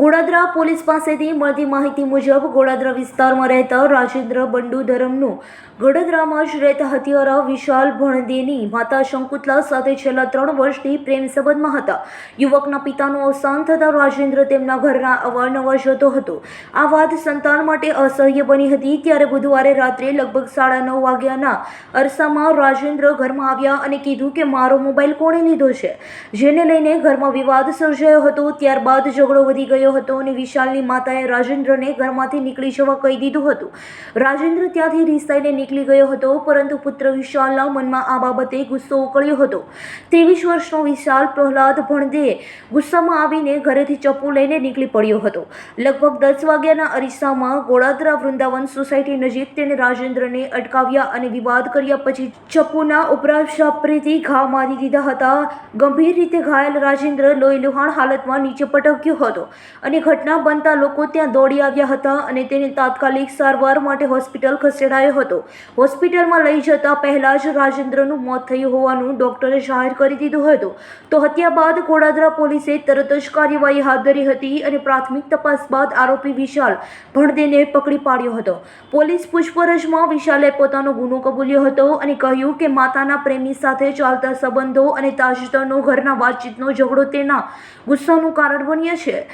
Godadara police પાસેથી મળતી માહિતી મુજબ ગોડાદરા વિસ્તારમાં રહેતા રાજેન્દ્ર બંડુ ધરમનું ગોડાદરામાં જ રહેતા હત્યારા વિશાલ ભણદેની માતા શંકુતલા સાથે છેલ્લા ત્રણ વર્ષથી પ્રેમ સંબંધમાં હતા. યુવકના પિતાનું અવસાન થતાં રાજેન્દ્ર તેમના ઘરના અવારનવાર જતો હતો. આ વાત સંતાન માટે અસહ્ય બની હતી ત્યારે બુધવારે રાત્રે લગભગ સાડા નવ વાગ્યાના અરસામાં રાજેન્દ્ર ઘરમાં આવ્યા અને કીધું કે મારો મોબાઈલ કોણે લીધો છે? જેને લઈને ઘરમાં વિવાદ સર્જાયો હતો, ત્યારબાદ ઝઘડો વધી ગયો હતો અને વિશાલની માતાએ રાજેન્દ્રને ઘરમાંથી નીકળી જવા કહી દીધું હતું. રાજેન્દ્ર ત્યાંથી રિસાઈને નીકળી ગયો હતો, પરંતુ પુત્ર વિશાલના મનમાં આ બાબતે ગુસ્સો ઉકળ્યો હતો. ત્રેવીસ વર્ષનો વિશાલ પ્રહલાદ ભણદેએ ગુસ્સામાં આવીને ઘરેથી ચપ્પુ લઈને નીકળી પડ્યો હતો. લગભગ દસ વાગ્યાના અરીસામાં ગોળાદરા વૃંદાવન સોસાયટી નજીક તેણે રાજેન્દ્રને અટકાવ્યા અને વિવાદ કર્યા પછી ચપ્પુના ઉપરાંત શાપરેથી ઘા મારી દીધા હતા. ગંભીર રીતે ઘાયલ રાજેન્દ્ર લોહી લુહાણ હાલતમાં નીચે પટક્યો હતો. અને ઘટના બનતા લોકો ત્યાં દોડી આવ્યા હતા અને તેને તાત્કાલિક સારવાર માટે હોસ્પિટલ ખસેડાયો હતો. હોસ્પિટલમાં લઈ જતા પહેલાં જ રાજેન્દ્રનું મોત થયું હોવાનું ડોક્ટરે જાહેર કરી દીધું હતું. તો હત્યા બાદ ગોડાદરા પોલીસે તરત જ કાર્યવાહી હાથ ધરી હતી અને પ્રાથમિક તપાસ બાદ આરોપી વિશાલ ભણદેને પકડી પાડ્યો હતો. પોલીસ પૂછપરછમાં વિશાલે પોતાનો ગુનો કબૂલ્યો હતો અને કહ્યું કે માતાના પ્રેમી સાથે ચાલતા સંબંધો અને તાજેતરનો ઘરના વાતચીતનો ઝઘડો તેના ગુસ્સાનું કારણ બન્યો છે.